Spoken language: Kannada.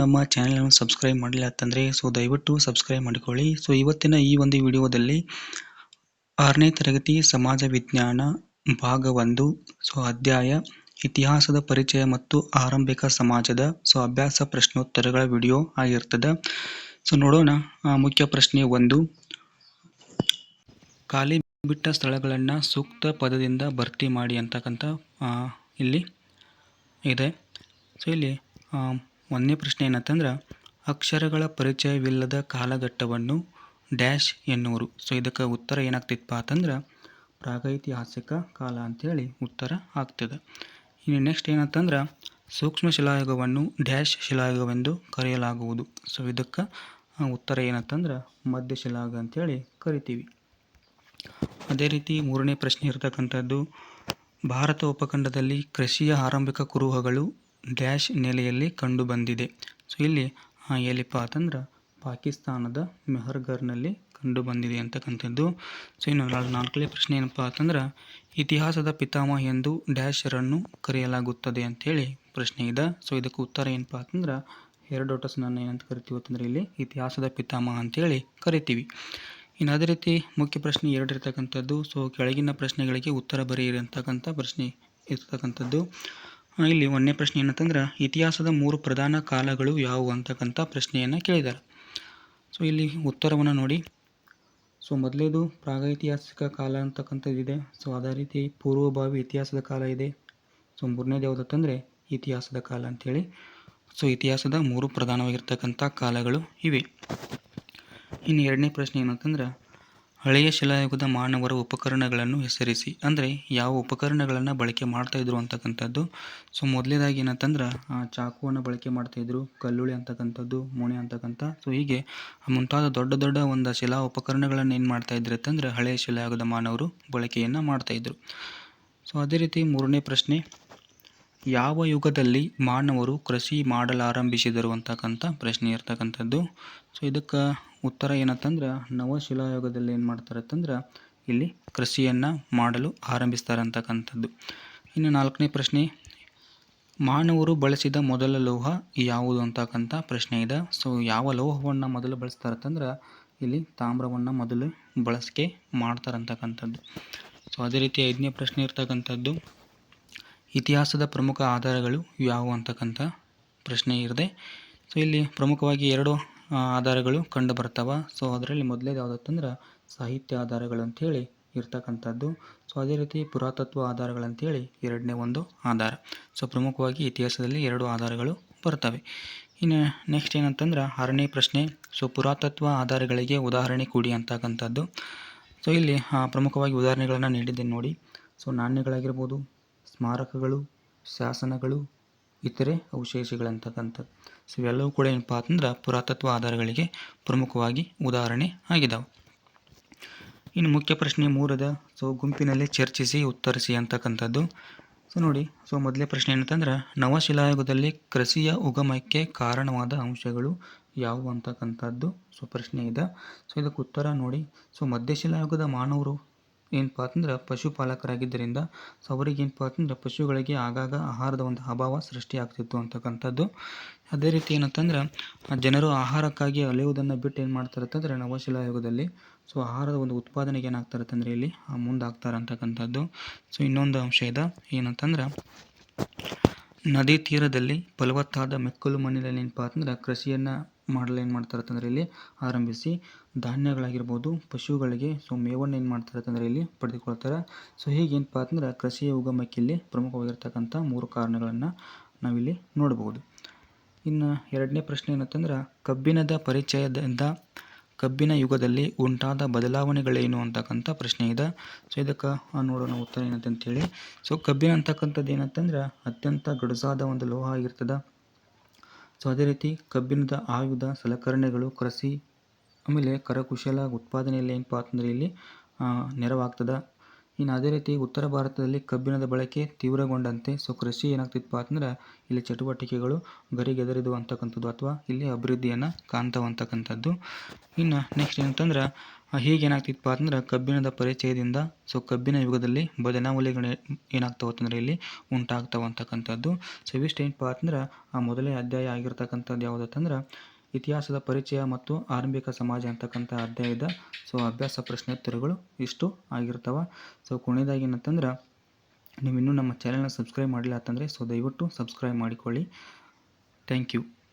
ನಮ್ಮ ಚಾನೆಲ್ ಅನ್ನು ಸಬ್ಸ್ಕ್ರೈಬ್ ಮಾಡಿಲ್ಲ ಅಂತಂದ್ರೆ, ಸೊ ದಯವಿಟ್ಟು ಸಬ್ಸ್ಕ್ರೈಬ್ ಮಾಡಿಕೊಳ್ಳಿ. ಸೊ ಇವತ್ತಿನ ಈ ಒಂದು ವಿಡಿಯೋದಲ್ಲಿ ಆರನೇ ತರಗತಿ ಸಮಾಜ ವಿಜ್ಞಾನ ಭಾಗ ಒಂದು ಸೊ ಅಧ್ಯಾಯ, ಇತಿಹಾಸದ ಪರಿಚಯ ಮತ್ತು ಆರಂಭಿಕ ಸಮಾಜದ, ಸೊ ಅಭ್ಯಾಸ ಪ್ರಶ್ನೋತ್ತರಗಳ ವಿಡಿಯೋ ಆಗಿರ್ತದೆ. ಸೊ ನೋಡೋಣ ಮುಖ್ಯ ಪ್ರಶ್ನೆ ಒಂದು. ಖಾಲಿ ಬಿಟ್ಟ ಸ್ಥಳಗಳನ್ನು ಸೂಕ್ತ ಪದದಿಂದ ಭರ್ತಿ ಮಾಡಿ ಅಂತಕ್ಕಂಥ ಇಲ್ಲಿ ಇದೆ. ಸೊ ಇಲ್ಲಿ ಒಂದನೇ ಪ್ರಶ್ನೆ ಏನಂತಂದ್ರೆ, ಅಕ್ಷರಗಳ ಪರಿಚಯವಿಲ್ಲದ ಕಾಲಘಟ್ಟವನ್ನು ಡ್ಯಾಶ್ ಎನ್ನುವರು. ಸೊ ಇದಕ್ಕೆ ಉತ್ತರ ಏನಾಗ್ತಿತ್ತಪ್ಪ ಅಂತಂದ್ರೆ, ಪ್ರಾಗೈತಿಹಾಸಿಕ ಕಾಲ ಅಂತೇಳಿ ಉತ್ತರ ಆಗ್ತದೆ. ಇನ್ನು ನೆಕ್ಸ್ಟ್ ಏನಂತಂದ್ರೆ, ಸೂಕ್ಷ್ಮ ಶಿಲಾಯುಗವನ್ನು ಡ್ಯಾಶ್ ಶಿಲಾಯುಗವೆಂದು ಕರೆಯಲಾಗುವುದು. ಸೊ ಇದಕ್ಕೆ ಉತ್ತರ ಏನಂತಂದ್ರೆ, ಮಧ್ಯ ಶಿಲಾಯುಗ ಅಂತೇಳಿ ಕರಿತೀವಿ. ಅದೇ ರೀತಿ ಮೂರನೇ ಪ್ರಶ್ನೆ ಇರತಕ್ಕಂಥದ್ದು, ಭಾರತ ಉಪಖಂಡದಲ್ಲಿ ಕೃಷಿಯ ಆರಂಭಿಕ ಕುರುಹಗಳು ಡ್ಯಾಶ್ ನೆಲೆಯಲ್ಲಿ ಕಂಡುಬಂದಿದೆ ಸೊ, ಇಲ್ಲಿ ಎಲ್ಲಿಪ್ಪ ಅಂತಂದ್ರೆ ಪಾಕಿಸ್ತಾನದ ಮೆಹರ್ಗರ್ನಲ್ಲಿ ಕಂಡುಬಂದಿದೆ ಅಂತಕ್ಕಂಥದ್ದು. ಸೊ, ಇನ್ನು ನಾಲ್- ನಾಲ್ಕನೇ ಪ್ರಶ್ನೆ ಏನಪ್ಪ ಅಂತಂದ್ರೆ, ಇತಿಹಾಸದ ಪಿತಾಮಹ ಎಂದು ಡ್ಯಾಶರನ್ನು ಕರೆಯಲಾಗುತ್ತದೆ ಅಂತೇಳಿ ಪ್ರಶ್ನೆ ಇದೆ. ಸೊ, ಇದಕ್ಕೆ ಉತ್ತರ ಏನಪ್ಪ ಅಂತಂದ್ರೆ ಹೆರಡೋಟಸ್ನನ್ನು ಏನಂತ ಕರಿತೀವಿ ಅಂತಂದ್ರೆ ಇಲ್ಲಿ, ಇತಿಹಾಸದ ಪಿತಾಮಹ ಅಂತೇಳಿ ಕರಿತೀವಿ. ಇನ್ನು ಅದೇ ರೀತಿ ಮುಖ್ಯ ಪ್ರಶ್ನೆ ಎರಡು ಇರ್ತಕ್ಕಂಥದ್ದು. ಸೊ, ಕೆಳಗಿನ ಪ್ರಶ್ನೆಗಳಿಗೆ ಉತ್ತರ ಬರೆಯಿರಿ ಅಂತಕ್ಕಂಥ ಪ್ರಶ್ನೆ ಇರ್ತಕ್ಕಂಥದ್ದು. ಇಲ್ಲಿ ಒಂದನೇ ಪ್ರಶ್ನೆ ಏನಂತಂದ್ರೆ, ಇತಿಹಾಸದ ಮೂರು ಪ್ರಧಾನ ಕಾಲಗಳು ಯಾವುವು ಅಂತಕ್ಕಂಥ ಪ್ರಶ್ನೆಯನ್ನು ಕೇಳಿದ್ದಾರೆ. ಸೊ ಇಲ್ಲಿ ಉತ್ತರವನ್ನು ನೋಡಿ. ಸೊ ಮೊದಲೇದು ಪ್ರಾಗೈತಿಹಾಸಿಕ ಕಾಲ ಅಂತಕ್ಕಂಥದ್ದು ಇದೆ. ಸೊ ಅದೇ ರೀತಿ ಪೂರ್ವಭಾವಿ ಇತಿಹಾಸದ ಕಾಲ ಇದೆ. ಸೊ ಮೂರನೇದು ಯಾವುದಂತಂದರೆ, ಇತಿಹಾಸದ ಕಾಲ ಅಂಥೇಳಿ ಸೊ ಇತಿಹಾಸದ ಮೂರು ಪ್ರಧಾನವಾಗಿರ್ತಕ್ಕಂಥ ಕಾಲಗಳು ಇವೆ. ಇನ್ನು ಎರಡನೇ ಪ್ರಶ್ನೆ ಏನಂತಂದ್ರೆ ಹಳೆಯ ಶಿಲಾಯುಗದ ಮಾನವರ ಉಪಕರಣಗಳನ್ನು ಹೆಸರಿಸಿ ಅಂದರೆ ಯಾವ ಉಪಕರಣಗಳನ್ನು ಬಳಕೆ ಮಾಡ್ತಾಯಿದ್ರು ಅಂತಕ್ಕಂಥದ್ದು. ಸೊ ಮೊದಲೇದಾಗಿ ಏನಂತಂದ್ರೆ ಆ, ಚಾಕುವನ್ನು ಬಳಕೆ ಮಾಡ್ತಾ ಇದ್ರು ಕಲ್ಲುಳಿ ಅಂತಕ್ಕಂಥದ್ದು ಮೊಣೆ ಅಂತಕ್ಕಂಥ. ಸೊ ಹೀಗೆ ಮುಂತಾದ ದೊಡ್ಡ ದೊಡ್ಡ ಒಂದು ಶಿಲಾ ಉಪಕರಣಗಳನ್ನು ಏನು ಮಾಡ್ತಾ ಇದ್ರು ಅಂತಂದ್ರೆ ಹಳೆಯ ಶಿಲಾಯುಗದ ಮಾನವರು ಬಳಕೆಯನ್ನು ಮಾಡ್ತಾ ಇದ್ರು. ಸೊ ಅದೇ ರೀತಿ ಮೂರನೇ ಪ್ರಶ್ನೆ ಯಾವ ಯುಗದಲ್ಲಿ ಮಾನವರು ಕೃಷಿ ಮಾಡಲಾರಂಭಿಸಿದರು ಅಂತಕ್ಕಂಥ ಪ್ರಶ್ನೆ ಇರ್ತಕ್ಕಂಥದ್ದು. ಸೊ ಇದಕ್ಕೆ ಉತ್ತರ ಏನಂತಂದ್ರೆ ನವಶಿಲಾಯುಗದಲ್ಲಿ ಏನು ಮಾಡ್ತಾರೆ ಅಂತಂದ್ರೆ ಇಲ್ಲಿ ಕೃಷಿಯನ್ನು ಮಾಡಲು ಆರಂಭಿಸ್ತಾರೆ ಅಂತಕ್ಕಂಥದ್ದು. ಇನ್ನು ನಾಲ್ಕನೇ ಪ್ರಶ್ನೆ, ಮಾನವರು ಬಳಸಿದ ಮೊದಲ ಲೋಹ ಯಾವುದು ಅಂತಕ್ಕಂಥ ಪ್ರಶ್ನೆ ಇದೆ. ಸೊ ಯಾವ ಲೋಹವನ್ನು ಮೊದಲು ಬಳಸ್ತಾರೆ ಅಂತಂದ್ರೆ ಇಲ್ಲಿ ತಾಮ್ರವನ್ನು ಮೊದಲು ಬಳಸಿಕೆ ಮಾಡ್ತಾರೆ ಅಂತಕ್ಕಂಥದ್ದು. ಸೊ ಅದೇ ರೀತಿ ಐದನೇ ಪ್ರಶ್ನೆ ಇರ್ತಕ್ಕಂಥದ್ದು, ಇತಿಹಾಸದ ಪ್ರಮುಖ ಆಧಾರಗಳು ಯಾವುವು ಅಂತಕ್ಕಂಥ ಪ್ರಶ್ನೆ ಇರದೆ ಸೊ ಇಲ್ಲಿ ಪ್ರಮುಖವಾಗಿ ಎರಡು ಆಧಾರಗಳು ಕಂಡು ಬರ್ತವೆ. ಸೊ ಅದರಲ್ಲಿ ಮೊದಲೇದು ಯಾವುದತ್ತಂದ್ರೆ ಸಾಹಿತ್ಯ ಆಧಾರಗಳು ಅಂಥೇಳಿ ಇರ್ತಕ್ಕಂಥದ್ದು. ಸೊ ಅದೇ ರೀತಿ ಪುರಾತತ್ವ ಆಧಾರಗಳಂತೇಳಿ ಎರಡನೇ ಒಂದು ಆಧಾರ. ಸೊ ಪ್ರಮುಖವಾಗಿ ಇತಿಹಾಸದಲ್ಲಿ ಎರಡು ಆಧಾರಗಳು ಬರ್ತವೆ. ಇನ್ನು ನೆಕ್ಸ್ಟ್ ಏನಂತಂದ್ರೆ ಆರನೇ ಪ್ರಶ್ನೆ. ಸೊ ಪುರಾತತ್ವ ಆಧಾರಗಳಿಗೆ ಉದಾಹರಣೆ ಕೊಡಿ ಅಂತಕ್ಕಂಥದ್ದು. ಸೊ ಇಲ್ಲಿ ಪ್ರಮುಖವಾಗಿ ಉದಾಹರಣೆಗಳನ್ನು ನೀಡಿದ್ದೇನೆ ನೋಡಿ. ಸೊ ನಾಣ್ಯಗಳಾಗಿರ್ಬೋದು, ಸ್ಮಾರಕಗಳು, ಶಾಸನಗಳು ಇತರೆ ಅವಶೇಷಗಳಂತಕ್ಕಂಥದ್ದು ಸೊ ಇವೆಲ್ಲವೂ ಕೂಡ ಏನಪ್ಪ ಅಂತಂದ್ರೆ ಪುರಾತತ್ವ ಆಧಾರಗಳಿಗೆ ಪ್ರಮುಖವಾಗಿ ಉದಾಹರಣೆ ಆಗಿದ್ದಾವೆ ಇನ್ನು ಮುಖ್ಯ ಪ್ರಶ್ನೆ ಮೂರದ ಸೊ ಗುಂಪಿನಲ್ಲಿ ಚರ್ಚಿಸಿ ಉತ್ತರಿಸಿ ಅಂತಕ್ಕಂಥದ್ದು. ಸೊ ನೋಡಿ, ಸೊ ಮೊದಲೇ ಪ್ರಶ್ನೆ ಏನಂತಂದ್ರೆ, ನವಶಿಲಾಯುಗದಲ್ಲಿ ಕೃಷಿಯ ಉಗಮಕ್ಕೆ ಕಾರಣವಾದ ಅಂಶಗಳು ಯಾವುವು ಅಂತಕ್ಕಂಥದ್ದು, ಸೊ ಪ್ರಶ್ನೆ ಇದೆ. ಸೊ ಇದಕ್ಕೆ ಉತ್ತರ ನೋಡಿ. ಸೊ ಮಧ್ಯಶಿಲಾಯುಗದ ಮಾನವರು ಏನಪ್ಪ ಅಂತಂದ್ರೆ ಪಶುಪಾಲಕರಾಗಿದ್ದರಿಂದ ಸೊ ಅವರಿಗೆ ಏನಪ್ಪ ಅಂತಂದ್ರೆ ಪಶುಗಳಿಗೆ ಆಗಾಗ ಆಹಾರದ ಒಂದು ಅಭಾವ ಸೃಷ್ಟಿಯಾಗ್ತಿತ್ತು ಅಂತಕ್ಕಂಥದ್ದು. ಅದೇ ರೀತಿ ಏನಂತಂದ್ರೆ, ಜನರು ಆಹಾರಕ್ಕಾಗಿ ಅಲೆಯುವುದನ್ನು ಬಿಟ್ಟು ಏನು ಮಾಡ್ತಾರೆ ನವಶಿಲಾ ನವಶಿಲಾಯುಗದಲ್ಲಿ. ಸೊ, ಆಹಾರದ ಒಂದು ಉತ್ಪಾದನೆಗೆ ಏನಾಗ್ತಾರೆ ಅಂತಂದ್ರೆ ಇಲ್ಲಿ ಮುಂದೆ ಮುಂದಾಗ್ತಾರೆ ಅಂತಕ್ಕಂಥದ್ದು ಸೊ, ಇನ್ನೊಂದು ಅಂಶ ಇದೆ. ಏನಂತಂದ್ರೆ, ನದಿ ತೀರದಲ್ಲಿ ಫಲವತ್ತಾದ ಮೆಕ್ಕಲು ಮಣ್ಣಿನಲ್ಲಿ ಏನಪ್ಪ ಅಂತಂದ್ರೆ ಕೃಷಿಯನ್ನು ಮಾಡಲು ಏನು ಮಾಡ್ತಾರೆ ಅಂತಂದ್ರೆ ಇಲ್ಲಿ ಆರಂಭಿಸಿ ಧಾನ್ಯಗಳಾಗಿರ್ಬೋದು ಪಶುಗಳಿಗೆ ಸೊ ಮೇವನ್ನು ಏನು ಮಾಡ್ತಾರೆ ಅಂತಂದ್ರೆ ಇಲ್ಲಿ ಪಡೆದುಕೊಳ್ತಾರೆ. ಸೊ ಹೀಗೆ ಏನಪ್ಪ ಅಂತಂದ್ರೆ ಕೃಷಿಯ ಉಗಮಕ್ಕೆ ಇಲ್ಲಿ ಪ್ರಮುಖವಾಗಿರ್ತಕ್ಕಂಥ ಮೂರು ಕಾರಣಗಳನ್ನು ನಾವಿಲ್ಲಿ ನೋಡ್ಬೋದು ಇನ್ನು ಎರಡನೇ ಪ್ರಶ್ನೆ ಏನಂತಂದ್ರೆ ಕಬ್ಬಿಣದ ಪರಿಚಯದಿಂದ ಕಬ್ಬಿನ ಯುಗದಲ್ಲಿ ಉಂಟಾದ ಬದಲಾವಣೆಗಳೇನು ಅಂತಕ್ಕಂಥ ಪ್ರಶ್ನೆ ಇದೆ. ಸೊ ಇದಕ್ಕೆ ನೋಡೋಣ ಉತ್ತರ ಏನಂತಂತೇಳಿ ಸೊ ಕಬ್ಬಿನ ಅಂತಕ್ಕಂಥದ್ದು ಏನಂತಂದ್ರೆ ಅತ್ಯಂತ ಗಡುಸಾದ ಒಂದು ಲೋಹ ಆಗಿರ್ತದೆ. ಸೊ ಅದೇ ರೀತಿ ಕಬ್ಬಿಣದ ಆಯುಧ, ಸಲಕರಣೆಗಳು, ಕೃಷಿ, ಆಮೇಲೆ ಕರಕುಶಲ ಉತ್ಪಾದನೆಯಲ್ಲಿ ಏನಪ್ಪ ಅಂತಂದ್ರೆ ಇಲ್ಲಿ ನೆರವಾಗ್ತದೆ. ಇನ್ನು ಅದೇ ರೀತಿ ಉತ್ತರ ಭಾರತದಲ್ಲಿ ಕಬ್ಬಿಣದ ಬಳಕೆ ತೀವ್ರಗೊಂಡಂತೆ ಸೊ ಕೃಷಿ ಏನಾಗ್ತಿತ್ತಪ್ಪ ಅಂತಂದ್ರೆ, ಇಲ್ಲಿ ಚಟುವಟಿಕೆಗಳು ಗರಿಗೆದರಿದು ಅಂತಕ್ಕಂಥದ್ದು, ಅಥವಾ ಇಲ್ಲಿ ಅಭಿವೃದ್ಧಿಯನ್ನು ಕಾಣ್ತಾ ಅಂತಕ್ಕಂಥದ್ದು ಇನ್ನು ನೆಕ್ಸ್ಟ್ ಏನಂತಂದ್ರೆ ಹೀಗೇನಾಗ್ತಿತ್ತಪ್ಪ ಅಂದ್ರೆ ಕಬ್ಬಿಣದ ಪರಿಚಯದಿಂದ ಸೊ ಕಬ್ಬಿನ ಯುಗದಲ್ಲಿ ಬದಲಾವಣೆಗಳು ಏನಾಗ್ತಾವೆ ಅಂತಂದ್ರೆ ಇಲ್ಲಿ ಉಂಟಾಗ್ತಾವೆ ಅಂತಕ್ಕಂಥದ್ದು. ಸೊ ಇವಿಷ್ಟೇನಪ್ಪ ಅಂದ್ರೆ ಆ ಮೊದಲನೇ ಅಧ್ಯಾಯ ಆಗಿರ್ತಕ್ಕಂಥದ್ದು ಯಾವುದಂತಂದ್ರೆ ಇತಿಹಾಸದ ಪರಿಚಯ ಮತ್ತು ಆರಂಭಿಕ ಸಮಾಜ ಅಂತಕ್ಕಂಥ ಅಧ್ಯಾಯದ ಸೊ ಅಭ್ಯಾಸ ಪ್ರಶ್ನೋತ್ತರಗಳು ಇಷ್ಟು ಆಗಿರ್ತವೆ. ಸೊ ಕೊನೆಯದಾಗಿ ಏನಂತಂದ್ರೆ ನೀವು ಇನ್ನೂ ನಮ್ಮ ಚಾನೆಲ್ನ ಸಬ್ಸ್ಕ್ರೈಬ್ ಮಾಡಿಲ್ಲ ಅಂತಂದರೆ ಸೊ ದಯವಿಟ್ಟು ಸಬ್ಸ್ಕ್ರೈಬ್ ಮಾಡಿಕೊಳ್ಳಿ. Thank you